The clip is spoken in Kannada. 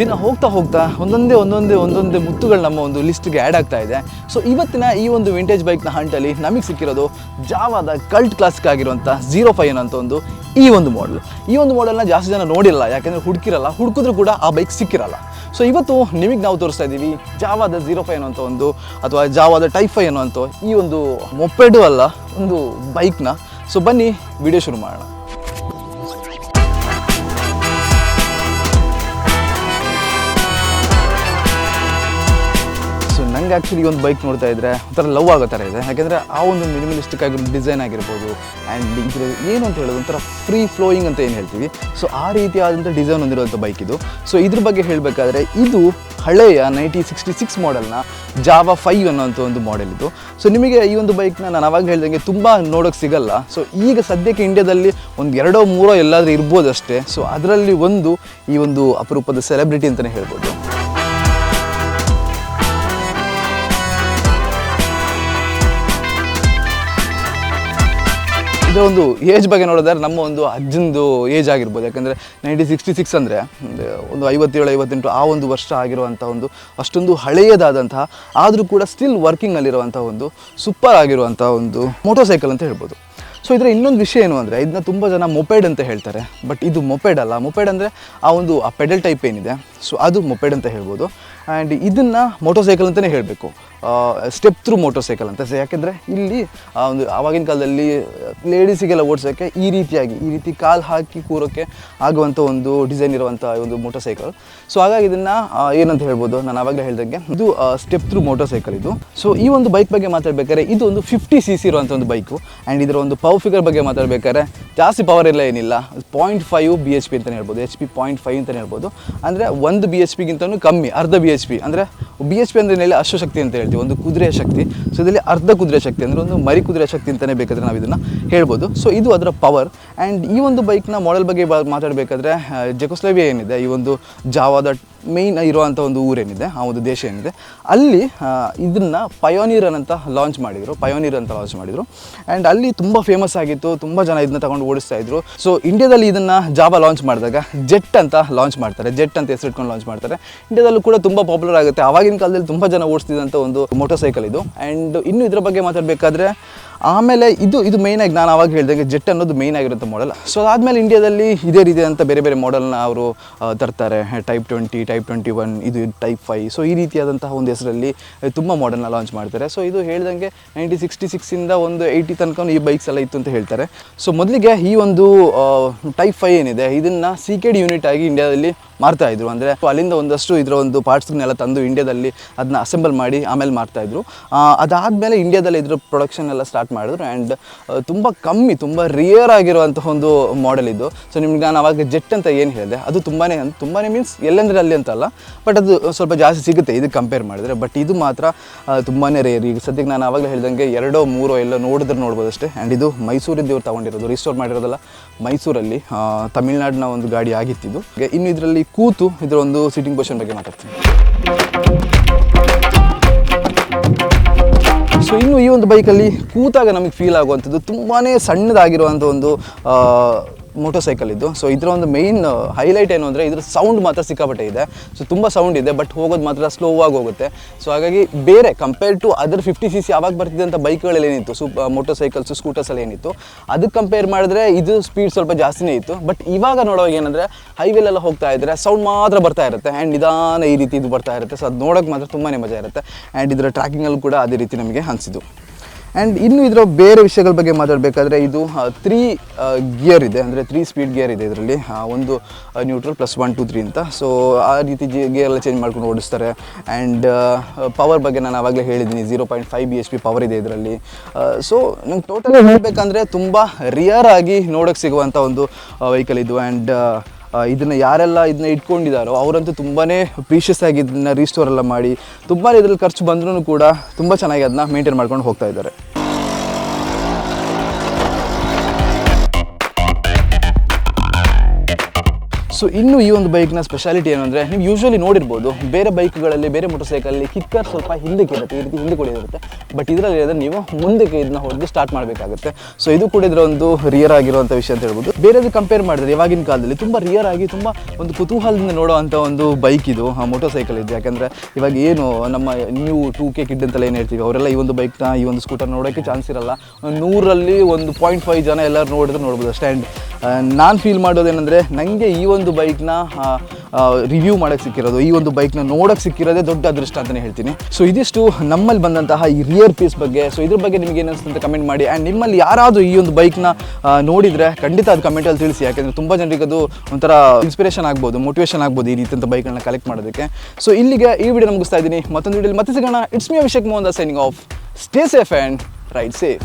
ದಿನ ಹೋಗ್ತಾ ಹೋಗ್ತಾ ಒಂದೊಂದೇ ಒಂದೊಂದೇ ಒಂದೊಂದೇ ಮುತ್ತುಗಳು ನಮ್ಮ ಒಂದು ಲಿಸ್ಟ್ಗೆ ಆ್ಯಡ್ ಆಗ್ತಾ ಇದೆ. ಸೊ ಇವತ್ತಿನ ಈ ಒಂದು ವಿಂಟೇಜ್ ಬೈಕ್ನ ಹಂಟಲ್ಲಿ ನಮಗೆ ಸಿಕ್ಕಿರೋದು ಜಾವಾದ ಕಲ್ಟ್ ಕ್ಲಾಸಿಕ್ ಆಗಿರುವಂಥ ಜೀರೋ ಫೈವ್ ಅನ್ನೋಂಥ ಒಂದು ಈ ಒಂದು ಮಾಡೆಲ್ ಈ ಒಂದು ಮಾಡೆಲ್ನ ಜಾಸ್ತಿ ಜನ ನೋಡಿಲ್ಲ, ಯಾಕೆಂದರೆ ಹುಡುಕಿರಲ್ಲ, ಹುಡುಕಿದ್ರು ಕೂಡ ಆ ಬೈಕ್ ಸಿಕ್ಕಿರಲ್ಲ. ಸೊ ಇವತ್ತು ನಿಮಗೆ ನಾವು ತೋರಿಸ್ತಾ ಇದ್ದೀವಿ ಜಾವಾದ ಜೀರೋ ಫೈವ್ ಅನ್ನೋಂಥ ಒಂದು ಅಥವಾ ಜಾವಾದ ಟೈಪ್ ಫೈವ್ ಅನ್ನೋಂಥ ಈ ಒಂದು ಮೊಪ್ಪೆಡು ಅಲ್ಲ ಒಂದು ಬೈಕ್ನ ಸೊ ಬನ್ನಿ ವಿಡಿಯೋ ಶುರು ಮಾಡೋಣ. ನಂಗೆ ಆ್ಯಕ್ಚುಲಿ ಒಂದು ಬೈಕ್ ನೋಡ್ತಾ ಇದ್ರೆ ಒಂಥರ ಲವ್ ಆಗೋ ಥರ ಇದೆ. ಯಾಕೆಂದರೆ ಆ ಒಂದು ಮಿನಿಮಲಿಸ್ಟಿಕ್ ಆಗಿರೋ ಡಿಸೈನ್ ಆಗಿರ್ಬೋದು ಆ್ಯಂಡ್ ಇದ್ರ ಏನು ಅಂತ ಹೇಳೋದು ಒಂಥರ ಫ್ರೀ ಫ್ಲೋಯಿಂಗ್ ಅಂತ ಏನು ಹೇಳ್ತೀವಿ. ಸೊ ಆ ರೀತಿಯಾದಂಥ ಡಿಸೈನ್ ಹೊಂದಿರುವಂಥ ಬೈಕ್ ಇದು. ಸೊ ಇದ್ರ ಬಗ್ಗೆ ಹೇಳಬೇಕಾದ್ರೆ ಇದು ಹಳೆಯ ನೈಂಟಿ ಸಿಕ್ಸ್ಟಿ ಸಿಕ್ಸ್ ಮಾಡೆಲ್ನ ಜಾವಾ ಫೈವ್ ಅನ್ನೋಂಥ ಒಂದು ಮಾಡೆಲ್ ಇದು. ಸೊ ನಿಮಗೆ ಈ ಒಂದು ಬೈಕ್ನ ನಾನು ಅವಾಗ ಹೇಳ್ದಂಗೆ ತುಂಬ ನೋಡೋಕ್ಕೆ ಸಿಗಲ್ಲ. ಸೊ ಈಗ ಸದ್ಯಕ್ಕೆ ಇಂಡಿಯಾದಲ್ಲಿ ಒಂದು ಎರಡೋ ಮೂರೋ ಎಲ್ಲಾದರೂ ಇರ್ಬೋದು ಅಷ್ಟೇ ಸೊ ಅದರಲ್ಲಿ ಒಂದು ಈ ಒಂದು ಅಪರೂಪದ ಸೆಲೆಬ್ರಿಟಿ ಅಂತಲೇ ಹೇಳ್ಬೋದು. ಇದರ ಒಂದು ಏಜ್ ಬಗ್ಗೆ ನೋಡಿದ್ರೆ ನಮ್ಮ ಒಂದು ಅಜ್ಜಂದು ಏಜ್ ಆಗಿರ್ಬೋದು. ಯಾಕಂದರೆ ನೈನ್ಟೀನ್ ಸಿಕ್ಸ್ಟಿ ಸಿಕ್ಸ್ ಅಂದರೆ ಒಂದು ಐವತ್ತೇಳು, ಐವತ್ತೆಂಟು ಆ ಒಂದು ವರ್ಷ ಆಗಿರುವಂಥ ಒಂದು, ಅಷ್ಟೊಂದು ಹಳೆಯದಾದಂತಹ, ಆದರೂ ಕೂಡ ಸ್ಟಿಲ್ ವರ್ಕಿಂಗಲ್ಲಿರುವಂಥ ಒಂದು ಸೂಪರ್ ಆಗಿರುವಂಥ ಒಂದು ಮೋಟರ್ ಸೈಕಲ್ ಅಂತ ಹೇಳ್ಬೋದು. ಸೊ ಇದರ ಇನ್ನೊಂದು ವಿಷಯ ಏನು ಅಂದರೆ, ಇದನ್ನ ತುಂಬ ಜನ ಮೊಪೆಡ್ ಅಂತ ಹೇಳ್ತಾರೆ. ಬಟ್ ಇದು ಮೊಪೆಡ್ ಅಲ್ಲ. ಮೊಪೆಡ್ ಅಂದರೆ ಆ ಒಂದು, ಆ ಪೆಡಲ್ ಟೈಪ್ ಏನಿದೆ. ಸೊ ಅದು ಮೊಪೆಡ್ ಅಂತ ಹೇಳ್ಬೋದು. ಆ್ಯಂಡ್ ಇದನ್ನು ಮೋಟರ್ ಸೈಕಲ್ ಅಂತಲೇ ಹೇಳಬೇಕು. ಸ್ಟೆಪ್ ಥ್ರೂ ಮೋಟರ್ ಸೈಕಲ್ ಅಂತ. ಯಾಕೆಂದರೆ ಇಲ್ಲಿ ಒಂದು ಆವಾಗಿನ ಕಾಲದಲ್ಲಿ ಲೇಡೀಸಿಗೆಲ್ಲ ಓಡಿಸೋಕ್ಕೆ ಈ ರೀತಿಯಾಗಿ, ಈ ರೀತಿ ಕಾಲು ಹಾಕಿ ಕೂರೋಕ್ಕೆ ಆಗುವಂಥ ಒಂದು ಡಿಸೈನ್ ಇರುವಂಥ ಒಂದು ಮೋಟರ್ ಸೈಕಲ್ ಸೊ ಹಾಗಾಗಿ ಇದನ್ನು ಏನಂತ ಹೇಳ್ಬೋದು? ನಾನು ಆವಾಗಲೇ ಹೇಳಿದಂಗೆ, ಇದು ಸ್ಟೆಪ್ ಥ್ರೂ ಮೋಟರ್ ಸೈಕಲ್ ಇದು. ಸೊ ಈ ಒಂದು ಬೈಕ್ ಬಗ್ಗೆ ಮಾತಾಡಬೇಕಾದ್ರೆ, ಇದು ಒಂದು ಫಿಫ್ಟಿ ಸಿ ಸಿ ಇರುವಂಥ ಒಂದು ಬೈಕು ಆ್ಯಂಡ್ ಇದರ ಒಂದು ಪವರ್ ಫಿಗರ್ ಬಗ್ಗೆ ಮಾತಾಡಬೇಕಾದ್ರೆ, ಜಾಸ್ತಿ ಪವರ್ ಇಲ್ಲ ಏನಿಲ್ಲ. Point five B H P ಅಂತಲೇ ಹೇಳ್ಬೋದು. ಎಚ್ ಪಿ ಪಾಯಿಂಟ್ ಫೈವ್ ಅಂತಲೇ ಹೇಳ್ಬೋದು. ಅಂದರೆ ಒಂದು ಬಿ ಎಚ್ ಪಿಗಿಂತಲೂ ಕಮ್ಮಿ, ಅರ್ಧ ಬಿ ಎಚ್ ಪಿ ಅಂದರೆ ಬಿ ಎಚ್ ಪಿ ಅಂದರೆ ಅಶ್ವಶಕ್ತಿ ಅಂತ ಹೇಳ್ತೀವಿ, ಒಂದು ಕುದುರೆ ಶಕ್ತಿ. ಸೊ ಇದರಲ್ಲಿ ಅರ್ಧ ಕುದುರೆ ಶಕ್ತಿ ಅಂದರೆ ಒಂದು ಮರಿ ಕುದುರೆ ಶಕ್ತಿ ಅಂತಲೇ ಬೇಕಾದರೆ ನಾವು ಇದನ್ನು ಹೇಳ್ಬೋದು. ಸೊ ಇದು ಅದರ ಪವರ್ ಆ್ಯಂಡ್ ಈ ಒಂದು ಬೈಕ್ನ ಮಾಡೆಲ್ ಬಗ್ಗೆ ಮಾತಾಡಬೇಕಾದ್ರೆ ಜೆಕೋಸ್ಲೇವಿಯಾ ಏನಿದೆ, ಈ ಒಂದು ಜಾವಾದ ಮೇಯ್ನ್ ಇರುವಂಥ ಒಂದು ಊರೇನಿದೆ, ಆ ಒಂದು ದೇಶ ಏನಿದೆ. ಅಲ್ಲಿ ಇದನ್ನು ಪಯೋನೀರ್ ಅಂತ ಲಾಂಚ್ ಮಾಡಿದರು ಪಯೋನೀರ್ ಅಂತ ಲಾಂಚ್ ಮಾಡಿದರು. ಆ್ಯಂಡ್ ಅಲ್ಲಿ ತುಂಬ ಫೇಮಸ್ ಆಗಿತ್ತು, ತುಂಬ ಜನ ಇದನ್ನ ತಗೊಂಡು ಓಡಿಸ್ತಾ ಇದ್ರು. ಸೊ ಇಂಡಿಯಾದಲ್ಲಿ ಇದನ್ನು ಜಾಬಾ ಲಾಂಚ್ ಮಾಡಿದಾಗ ಜೆಟ್ ಅಂತ ಲಾಂಚ್ ಮಾಡ್ತಾರೆ. ಜೆಟ್ ಅಂತ ಹೆಸರಿಟ್ಕೊಂಡು ಲಾಂಚ್ ಮಾಡ್ತಾರೆ. ಇಂಡಿಯಾದಲ್ಲೂ ಕೂಡ ತುಂಬ ಪಾಪ್ಯುಲರ್ ಆಗುತ್ತೆ. ಆವಾಗಿನ ಕಾಲದಲ್ಲಿ ತುಂಬ ಜನ ಓಡಿಸ್ತಿದ್ದಂಥ ಒಂದು ಮೋಟರ್ ಸೈಕಲ್ ಇದು. ಆ್ಯಂಡ್ ಇನ್ನು ಇದರ ಬಗ್ಗೆ ಮಾತಾಡಬೇಕಾದ್ರೆ ಆಮೇಲೆ ಇದು ಇದು ಮೇಯ್ನಾಗಿ ನಾನು ಆವಾಗ ಹೇಳಿದಂಗೆ ಜೆಟ್ ಅನ್ನೋದು ಮೇಯ್ನ್ ಆಗಿರುತ್ತೆ ಮಾಡೆಲ್ ಸೊ ಅದಾದಮೇಲೆ ಇಂಡಿಯಾದಲ್ಲಿ ಇದೇ ರೀತಿಯಾದಂಥ ಬೇರೆ ಬೇರೆ ಮಾಡೆಲ್ನ ಅವರು ತರ್ತಾರೆ. Type twenty type twenty one ಇದು ಟೈಪ್ ಫೈವ್ ಸೊ ಈ ರೀತಿಯಾದಂತಹ ಒಂದು ಹೆಸರಲ್ಲಿ ತುಂಬ ಮಾಡೆಲ್ನ ಲಾಂಚ್ ಮಾಡ್ತಾರೆ. ಸೊ ಇದು ಹೇಳ್ದಂಗೆ ನೈಂಟಿ ಸಿಕ್ಸ್ಟಿ ಸಿಕ್ಸಿಂದ ಒಂದು ಏಯ್ಟಿ ತನಕ ಈ ಬೈಕ್ಸ್ ಎಲ್ಲ ಇತ್ತು ಅಂತ ಹೇಳ್ತಾರೆ. ಸೊ ಮೊದಲಿಗೆ ಈ ಒಂದು ಟೈಪ್ ಫೈವ್ ಏನಿದೆ ಇದನ್ನು ಸಿ ಕೆ ಡಿ ಯೂನಿಟ್ ಆಗಿ ಇಂಡಿಯಾದಲ್ಲಿ ಮಾರ್ತಾ ಇದ್ರು. ಅಂದರೆ ಅಲ್ಲಿಂದ ಒಂದಷ್ಟು ಇದರ ಒಂದು ಪಾರ್ಟ್ಸ್ಗಳನ್ನೆಲ್ಲ ತಂದು ಇಂಡಿಯಾದಲ್ಲಿ ಅದನ್ನ ಅಸೆಂಬಲ್ ಮಾಡಿ ಆಮೇಲೆ ಮಾಡ್ತಾ ಇದ್ರು. ಆ, ಅದಾದಮೇಲೆ ಇಂಡಿಯಾದಲ್ಲಿ ಇದ್ರ ಪ್ರೊಡಕ್ಷನ್ ಎಲ್ಲ ಸ್ಟಾರ್ಟ್ ಮಾಡಿದ್ರು. ಆ್ಯಂಡ್ ತುಂಬ ಕಮ್ಮಿ, ತುಂಬ ರಿಯರ್ ಆಗಿರುವಂತಹ ಒಂದು ಮಾಡೆಲ್ ಇದು. ಸೊ ನಿಮ್ಗೆ ನಾನು ಅವಾಗ ಜೆಟ್ ಅಂತ ಏನು ಹೇಳಿದೆ, ಅದು ತುಂಬಾ ತುಂಬಾ ಮೀನ್ಸ್ ಎಲ್ಲಂದ್ರೆ ಅಲ್ಲಿ. ಅಂತಲ್ಲ ಬಟ್ ಅದು ಸ್ವಲ್ಪ ಜಾಸ್ತಿ ಸಿಗುತ್ತೆ ಇದು ಕಂಪೇರ್ ಮಾಡಿದ್ರೆ. ಬಟ್ ಇದು ಮಾತ್ರ ತುಂಬಾ ರೇರ್ ಈಗ ಸದ್ಯಕ್ಕೆ ನಾನು ಆವಾಗಲೇ ಹೇಳ್ದಂಗೆ ಎರಡೋ, ಮೂರೋ ಎಲ್ಲ ನೋಡಿದ್ರೆ ನೋಡ್ಬೋದು ಅಷ್ಟೇ. ಆ್ಯಂಡ್ ಇದು ಮೈಸೂರಿಂದ ಇವ್ರು ತಗೊಂಡಿರೋದು. ರಿಸ್ಟೋರ್ ಮಾಡಿರೋದಲ್ಲ ಮೈಸೂರಲ್ಲಿ ತಮಿಳ್ನಾಡಿನ ಒಂದು ಗಾಡಿ ಆಗಿತ್ತಿದ್ದು ಇದು ಇನ್ನು ಇದರಲ್ಲಿ ಕೂತು ಇದರ ಒಂದು ಸೀಟಿಂಗ್ ಪೊಸಿಷನ್ ಬಗ್ಗೆ ಮಾತಾಡ್ತೀನಿ. ಒಂದು ಬೈಕಲ್ಲಿ ಕೂತಾಗ ನಮಗೆ ಫೀಲ್ ಆಗುವಂಥದ್ದು ತುಂಬಾ ಸಣ್ಣದಾಗಿರುವಂಥ ಒಂದು ಮೋಟರ್ ಸೈಕಲ್ ಇದು ಸೊ ಇದರ ಒಂದು ಮೇಯ್ನ್ ಹೈಲೈಟ್ ಏನು ಅಂದರೆ ಇದ್ರ ಸೌಂಡ್ ಮಾತ್ರ ಸಿಕ್ಕಾಪಟ್ಟೆ ಇದೆ. ಸೊ ತುಂಬ ಸೌಂಡ್ ಇದೆ ಬಟ್ ಹೋಗೋದು ಮಾತ್ರ ಸ್ಲೋ ಆಗಿ ಹೋಗುತ್ತೆ. ಸೊ ಹಾಗಾಗಿ ಬೇರೆ compare to other fifty C C ಆವಾಗ ಬರ್ತಿದ್ದಂಥ ಬೈಕ್ಗಳಲ್ಲಿ ಏನಿತ್ತು ಸೂಪ್ ಮೋಟರ್ ಸೈಕಲ್ಸ್ ಸ್ಕೂಟರ್ಸ್ ಎಲ್ಲ ಏನಿತ್ತು ಅದಕ್ಕೆ ಕಂಪೇರ್ ಮಾಡಿದ್ರೆ ಇದು ಸ್ಪೀಡ್ ಸ್ವಲ್ಪ ಜಾಸ್ತಿನೇ ಇತ್ತು. ಬಟ್ ಇವಾಗ ನೋಡೋವಾಗ ಏನಂದರೆ ಹೈವೇಲೆಲ್ಲ ಹೋಗ್ತಾ ಇದ್ದರೆ ಸೌಂಡ್ ಮಾತ್ರ ಬರ್ತಾ ಇರುತ್ತೆ. ಆ್ಯಂಡ್ ನಿಧಾನ ಈ ರೀತಿ ಇದು ಬರ್ತಾ ಇರುತ್ತೆ. ಸೊ ಅದು ನೋಡೋಕೆ ಮಾತ್ರ ತುಂಬಾ ಮಜಾ ಇರುತ್ತೆ. ಆ್ಯಂಡ್ ಇದರ ಟ್ರ್ಯಾಕಿಂಗಲ್ಲೂ ಕೂಡ ಅದೇ ರೀತಿ ನಮಗೆ ಅನಿಸಿದ್ದು. ಆ್ಯಂಡ್ ಇನ್ನು ಇದರ ಬೇರೆ ವಿಷಯಗಳ ಬಗ್ಗೆ ಮಾತಾಡಬೇಕಾದ್ರೆ ಇದು ತ್ರೀ ಗಿಯರ್ ಇದೆ. ಅಂದರೆ ತ್ರೀ ಸ್ಪೀಡ್ ಗಿಯರ್ ಇದೆ ಇದರಲ್ಲಿ. ಒಂದು neutral plus one two three ಅಂತ. ಸೊ ಆ ರೀತಿ ಜಿ ಗಿಯರ್ ಎಲ್ಲ ಚೇಂಜ್ ಮಾಡ್ಕೊಂಡು ಓಡಿಸ್ತಾರೆ. ಆ್ಯಂಡ್ ಪವರ್ ಬಗ್ಗೆ ನಾನು ಆವಾಗಲೇ ಹೇಳಿದ್ದೀನಿ zero point five B H P power ಇದೆ ಇದರಲ್ಲಿ. ಸೊ ನಂಗೆ ಟೋಟಲ್ ಹೇಳಬೇಕಂದ್ರೆ ತುಂಬ ರಿಯರ್ ಆಗಿ ನೋಡೋಕ್ಕೆ ಸಿಗುವಂಥ ಒಂದು ವೆಹಿಕಲ್ ಇದು. ಆ್ಯಂಡ್ ಇದನ್ನು ಯಾರೆಲ್ಲ ಇದನ್ನ ಇಟ್ಕೊಂಡಿದ್ದಾರೋ ಅವರಂತೂ ತುಂಬಾನೇ ಪ್ರೀಷಿಯಸ್ ಆಗಿ ಇದನ್ನ ರೀಸ್ಟೋರ್ ಎಲ್ಲ ಮಾಡಿ ತುಂಬಾ ಇದ್ರಲ್ಲಿ ಖರ್ಚು ಬಂದ್ರೂ ಕೂಡ ತುಂಬ ಚೆನ್ನಾಗಿ ಅದನ್ನ ಮೇಂಟೈನ್ ಮಾಡ್ಕೊಂಡು ಹೋಗ್ತಾ ಇದ್ದಾರೆ. ಸೊ ಇನ್ನು ಈ ಒಂದು ಬೈಕ್ನ ಸ್ಪೆಷಾಲಿಟಿ ಏನು ನೀವು ಯೂಶ್ವಲಿ ನೋಡಿರ್ಬೋದು, ಬೇರೆ ಬೈಕ್ಗಳಲ್ಲಿ ಬೇರೆ ಮೋಟರ್ ಸೈಕಲಲ್ಲಿ ಕಿಕ್ಕರ್ ಸ್ವಲ್ಪ ಹಿಂದಕ್ಕೆ ಇರುತ್ತೆ, ಈ ರೀತಿ ಹಿಂದೆ ಕೊಡಿರುತ್ತೆ ಬಟ್ ಇದರಲ್ಲಿ ಅದನ್ನು ನೀವು ಮುಂದಕ್ಕೆ ಇದನ್ನ ಹೊಡೆದು ಸ್ಟಾರ್ಟ್ ಮಾಡಬೇಕಾಗುತ್ತೆ. ಸೊ ಇದು ಕೂಡ ಇದರ ಒಂದು ರಿಯರ್ ಆಗಿರುವಂಥ ವಿಷಯ ಅಂತ ಹೇಳ್ಬೋದು. ಬೇರೆದು ಕಂಪೇರ್ ಮಾಡಿದ್ರೆ ಇವಾಗಿನ ಕಾಲದಲ್ಲಿ ತುಂಬ ರಿಯರ್ ಆಗಿ ತುಂಬ ಒಂದು ಕುತೂಹಲದಿಂದ ನೋಡುವಂಥ ಒಂದು ಬೈಕ್ ಇದು ಮೋಟರ್ ಸೈಕಲ್ ಇದು. ಯಾಕಂದರೆ ಇವಾಗ ಏನು ನಮ್ಮ ನ್ಯೂ ಟೂ ಕೆ ಕಿಡ್ ಅಂತೆಲ್ಲ ಏನು ಹೇಳ್ತೀವಿ, ಅವರೆಲ್ಲ ಈ ಒಂದು ಬೈಕ್ನ ಈ ಒಂದು ಸ್ಕೂಟರ್ ನೋಡೋಕ್ಕೆ ಚಾನ್ಸ್ ಇರಲ್ಲ. ನೂರಲ್ಲಿ ಒಂದು ಪಾಯಿಂಟ್ ಫೈವ್ ಜನ ಎಲ್ಲರೂ ನೋಡಿದ್ರೆ ನೋಡ್ಬೋದು ಸ್ಟ್ಯಾಂಡ್ ನಾನು ಫೀಲ್ ಮಾಡೋದೇನೆಂದರೆ ನನಗೆ ಈ ಒಂದು ಬೈಕ್ನ ರಿವ್ಯೂ ಮಾಡೋಕ್ಕೆ ಸಿಕ್ಕಿರೋದು, ಈ ಒಂದು ಬೈಕ್ನ ನೋಡೋಕ್ಕೆ ಸಿಕ್ಕಿರೋದೇ ದೊಡ್ಡ ಅದೃಷ್ಟ ಅಂತಲೇ ಹೇಳ್ತೀನಿ. ಸೊ ಇದಿಷ್ಟು ನಮ್ಮಲ್ಲಿ ಬಂದಂತಹ ಈ ರಿಯರ್ ಪೀಸ್ ಬಗ್ಗೆ. ಸೊ ಇದ್ರ ಬಗ್ಗೆ ನಿಮಗೆ ಏನಿಸ್ತು ಅಂತ ಕಮೆಂಟ್ ಮಾಡಿ. ಆ್ಯಂಡ್ ನಿಮ್ಮಲ್ಲಿ ಯಾರಾದರೂ ಈ ಒಂದು ಬೈಕ್ನ ನೋಡಿದರೆ ಖಂಡಿತ ಅದು ಕಮೆಂಟಲ್ಲಿ ತಿಳಿಸಿ. ಯಾಕೆಂದರೆ ತುಂಬ ಜನರಿಗೆ ಅದು ಒಂಥರ ಇನ್ಸ್ಪಿರೇಷನ್ ಆಗ್ಬೋದು ಮೋಟಿವೇಶನ್ ಆಗ್ಬೋದು ಈ ರೀತಿಯಂಥ ಬೈಕ್ಗಳನ್ನ ಕಲೆಕ್ಟ್ ಮಾಡೋದಕ್ಕೆ. ಸೊ ಇಲ್ಲಿಗೆ ಈ ವಿಡಿಯೋ ಮುಗಿಸ್ತಾ ಇದ್ದೀನಿ. ಮತ್ತೊಂದು ವಿಡಿಯೋಲಿ ಮತ್ತೆ ಸಿಗೋಣ. It's me Abhishek Mohan signing off stay safe and ride safe